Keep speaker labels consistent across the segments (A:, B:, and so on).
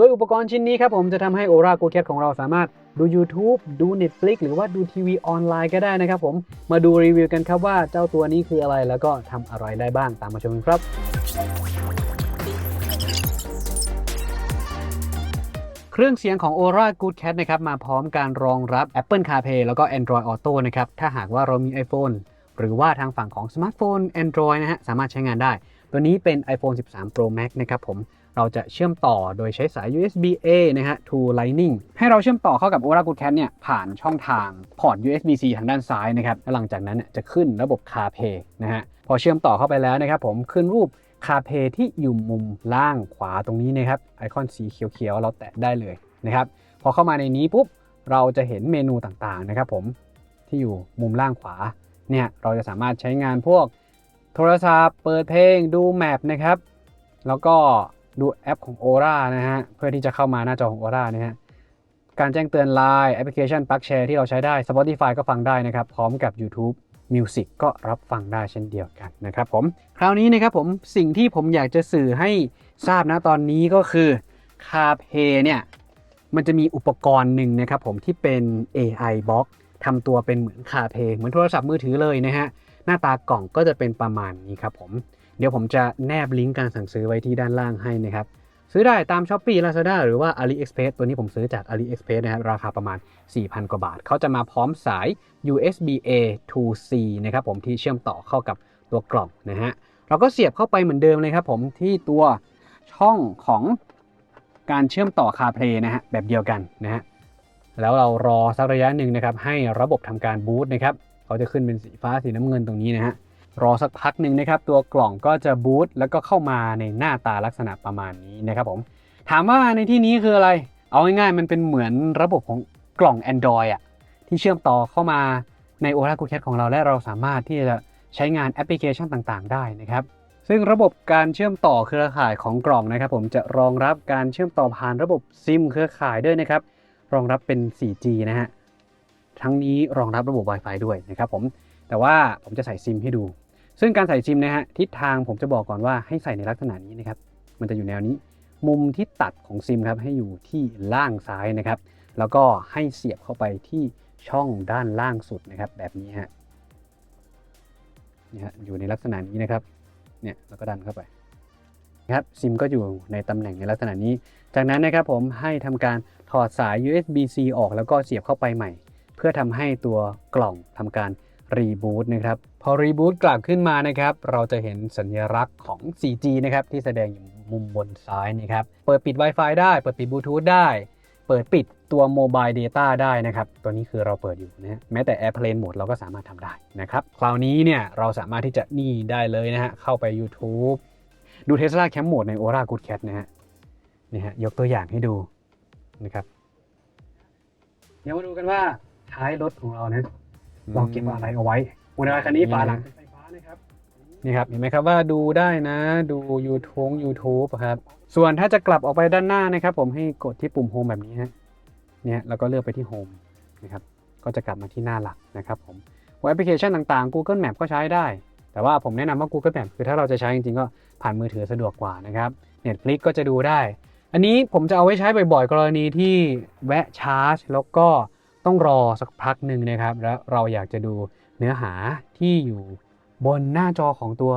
A: โดยอุปกรณ์ชิ้นนี้ครับผมจะทำให้ Aura Go Cat ของเราสามารถดู YouTube ดู Netflix หรือว่าดูทีวีออนไลน์ก็ได้นะครับผมมาดูรีวิวกันครับว่าเจ้าตัวนี้คืออะไรแล้วก็ทำอะไรได้บ้างตามมาชมกันครับเครื่องเสียงของ Aura Good Cat นะครับมาพร้อมการรองรับ Apple CarPlay แล้วก็ Android Auto นะครับถ้าหากว่าเรามี iPhone หรือว่าทางฝั่งของสมาร์ทโฟน Android นะฮะสามารถใช้งานได้ ตัวนี้เป็น iPhone 13 Pro Max นะครับผม เราจะเชื่อมต่อโดยใช้สาย USB A นะฮะ to Lightning ให้เราเชื่อมต่อเข้ากับ Aura Good Cat เนี่ยผ่านช่องทางพอร์ต USB C ทางด้านซ้ายนะครับแล้วหลังจากนั้นเนี่ยจะขึ้นระบบ CarPlay นะฮะพอเชื่อมต่อเข้าไปแล้วนะครับผมขึ้นรูป CarPlay ที่อยู่มุมล่างขวาตรงนี้นะครับไอคอนสีเขียวๆเราแตะได้เลยนะครับพอเข้ามาในนี้ปุ๊บเราจะเห็นเมนูต่างๆนะครับผมที่อยู่มุมล่างขวาเนี่ยเราจะสามารถใช้งานพวกโทรศัพท์เปิดเพลงดูแมปนะครับแล้วก็ ดูแอปของ Aura นะฮะ เพื่อที่จะเข้ามาหน้าจอของ Aura นะฮะ การแจ้งเตือน Line แอปพลิเคชัน Plug Share ที่เราใช้ได้ Spotify ก็ฟังได้นะครับ พร้อมกับ YouTube Music ก็รับฟังได้เช่นเดียวกันนะครับผม คราวนี้นะครับผมสิ่งที่ผมอยากจะสื่อให้ทราบนะตอนนี้ก็คือ c a r p a y เนี่ยมันจะมีอุปกรณ์หนึ่งนะครับผมที่เป็น AI box ทำตัวเป็นเหมือนคาเพเหมือนโทรศัพท์มือถือเลยนะฮะ หน้าตากล่องก็จะเป็นประมาณนี้ครับผม เดี๋ยวผมจะแนบลิงก์การสั่งซื้อไว้ที่ด้านล่างให้นะครับ ซื้อได้ตาม s h อ p e e Lazada หรือว่า AliExpress ตัวนี้ผมซื้อจาก AliExpress นะครับ ราคาประมาณ 4,000 กว่าบาท เขาจะมาพร้อมสาย USB A to C นะครับผมที่เชื่อมต่อเข้ากับตัวกล่องนะฮะเราก็เสียบเข้าไปเหมือนเดิมเลยครับผมที่ตัวช่องของการเชื่อมต่อ CarPlay นะฮะแบบเดียวกันนะฮะแล้วเรารอสักระยะหนึ่งนะครับให้ระบบทำการบูตนะครับเขาจะขึ้นเป็นสีฟ้าสีน้ำเงินตรงนี้นะฮะ รอสักพักหนึ่งนะครับ ตัวกล่องก็จะบูตแล้วก็เข้ามาในหน้าตาลักษณะประมาณนี้นะครับผม ถามว่าในที่นี้คืออะไร เอาง่ายๆ มันเป็นเหมือนระบบของกล่อง Android อะที่เชื่อมต่อเข้ามาใน Aura Good Cat ของเราและเราสามารถที่จะใช้งานแอปพลิเคชันต่างๆ ได้นะครับ ซึ่งระบบการเชื่อมต่อเครือข่ายของกล่องนะครับ ผมจะรองรับการเชื่อมต่อผ่านระบบซิมเครือข่ายด้วยนะครับ รองรับเป็น 4G นะฮะทั้งนี้รองรับระบบ Wi-Fi ด้วยนะครับผม แต่ว่าผมจะใส่ซิมให้ดู ซึ่งการใส่ซิมนะฮะทิศทางผมจะบอกก่อนว่าให้ใส่ในลักษณะนี้นะครับมันจะอยู่แนวนี้ มุมที่ตัดของซิมครับให้อยู่ที่ล่างซ้ายนะครับ แล้วก็ให้เสียบเข้าไปที่ช่องด้านล่างสุดนะครับ แบบนี้ฮะนี่ฮะอยู่ในลักษณะนี้นะครับเนี่ยแล้วก็ดันเข้าไปนะครับซิมก็อยู่ในตำแหน่งในลักษณะนี้ จากนั้นนะครับผมให้ทำการถอดสาย USB-C ออกแล้วก็เสียบเข้าไปใหม่ เพื่อทำให้ตัวกล่องทำการ รีบูตนะครับพอรีบูตกลับขึ้นมานะครับเราจะเห็นสัญลักษณ์ของ 4G นะครับที่แสดงอยู่มุมบนซ้ายนะครับเปิดปิด Wi-Fi ได้ เปิดปิดบลูทูธได้ เปิดปิดตัว Mobile Data ได้นะครับ ตัวนี้คือเราเปิดอยู่นะฮะแม้แต่ Airplane Mode เราก็สามารถทำได้นะครับ คราวนี้เนี่ยเราสามารถที่จะนี่ได้เลยนะฮะเข้าไป YouTube ดู Tesla Camp Mode ใน Aura Good Cat นะฮะนี่ฮะยกตัวอย่างให้ดูนะครับ เดี๋ยวมาดูกันว่าท้ายรถของเรานะ เราเก็บอะไรเอาไว้มอเตอร์ไซค์คันนี้ฝาหลังเป็นไฟฟ้านะครับนี่ครับเห็นไหมครับว่าดูได้นะ ดู YouTube YouTube อะครับ ส่วนถ้าจะกลับออกไปด้านหน้านะครับ ผมให้กดที่ปุ่มโฮมแบบนี้ฮะเนี่ยแล้วก็เลือกไปที่โฮมนะครับก็จะกลับมาที่หน้าหลักนะครับผมแอปพลิเคชันต่างๆ Google Map ก็ใช้ได้ แต่ว่าผมแนะนำว่า Google Map คือถ้าเราจะใช้จริงๆ ก็ผ่านมือถือสะดวกกว่านะครับ Netflix ก็จะดูได้ อันนี้ผมจะเอาไว้ใช้บ่อยๆ กรณีที่แวะชาร์จ แล้วก็ ต้องรอสักพักหนึ่งนะครับ แล้วเราอยากจะดูเนื้อหาที่อยู่บนหน้าจอของตัว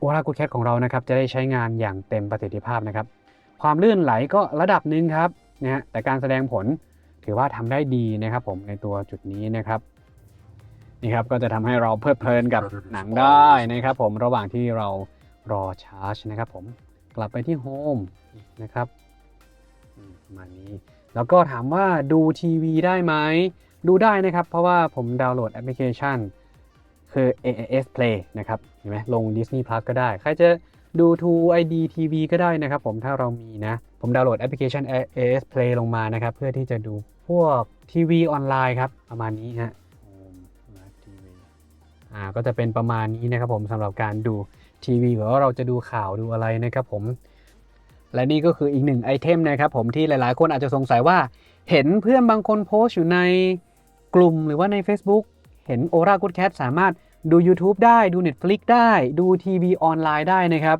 A: Aura Good Cat ของเรานะครับ จะได้ใช้งานอย่างเต็มประสิทธิภาพนะครับ ความลื่นไหลก็ระดับหนึ่งครับนะฮะแต่การแสดงผลถือว่าทำได้ดีนะครับผมในตัวจุดนี้นะครับนี่ครับก็จะทำให้เราเพลิดเพลินกับหนังได้นะครับ ผมระหว่างที่เรารอชาร์จนะครับ ผมกลับไปที่โฮมนะครับ ประมาณนี้ แล้วก็ถามว่าดูทีวีได้ไหม ดูได้นะครับ เพราะว่าผมดาวน์โหลดแอปพลิเคชัน คือ AAS Play นะครับ เห็นไหมลง Disney Plus ก็ได้ ใครจะดู True ID TV ก็ได้นะครับผมถ้าเรามีนะ ผมดาวน์โหลดแอปพลิเคชัน AAS Play ลงมานะครับ เพื่อที่จะดูพวกทีวีออนไลน์ครับ ประมาณนี้ฮะ Home Live TV อ่าก็จะเป็นประมาณนี้นะครับผมสำหรับการดูทีวีหรือว่าเราจะดูข่าวดูอะไรนะครับผม และนี่ก็คืออีกหนึ่งไอเทมนะครับผมที่หลายๆ คนอาจจะสงสัยว่า เห็นเพื่อนบางคนโพสต์อยู่ในกลุ่มหรือว่าใน Facebook เห็น Aura Good Cat สามารถดู YouTube ได้ดู Netflix ได้ดูทีวีออนไลน์ได้นะครับ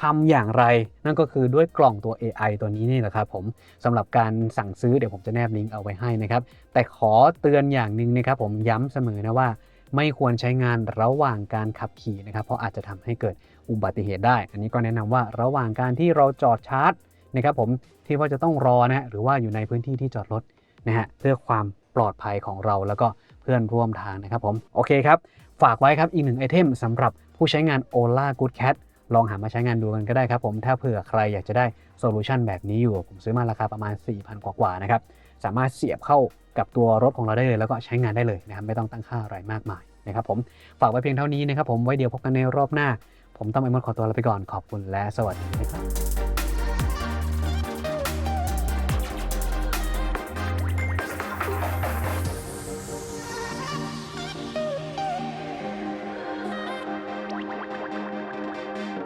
A: ทำอย่างไร นั่นก็คือด้วยกล่องตัว AI ตัวนี้นี่แหละครับผมสำหรับการสั่งซื้อเดี๋ยวผมจะแนบลิงก์เอาไว้ให้นะครับ แต่ขอเตือนอย่างหนึ่งนะครับผมย้ำเสมอนะว่า ไม่ควรใช้งานระหว่างการขับขี่นะครับ เพราะอาจจะทำให้เกิด อุบัติเหตุได้ อันนี้ก็แนะนำว่าระหว่างการที่เราจอดชาร์จนะครับผมที่ว่าจะต้องรอนะฮะหรือว่าอยู่ในพื้นที่ที่จอดรถนะฮะเพื่อความปลอดภัยของเราแล้วก็เพื่อนร่วมทางนะครับผมโอเคครับ ฝากไว้ครับอีกหนึ่งไอเทมสำหรับผู้ใช้งาน Ola Good Cat ลองหามาใช้งานดูกันก็ได้ครับผมถ้าเผื่อใครอยากจะได้โซลูชันแบบนี้อยู่ ผมซื้อมาราคาประมาณ 4,000 กว่าๆนะครับสามารถเสียบเข้ากับตัวรถของเราได้เลย แล้วก็ใช้งานได้เลยนะครับไม่ต้องตั้งค่าอะไรมากมายนะครับผมฝากไว้เพียงเท่านี้นะครับผมไว้เดี๋ยวพบกันในรอบหน้า ผมต้องไอมอนขอตัวลาไปก่อนขอบคุณและสวัสดีครับ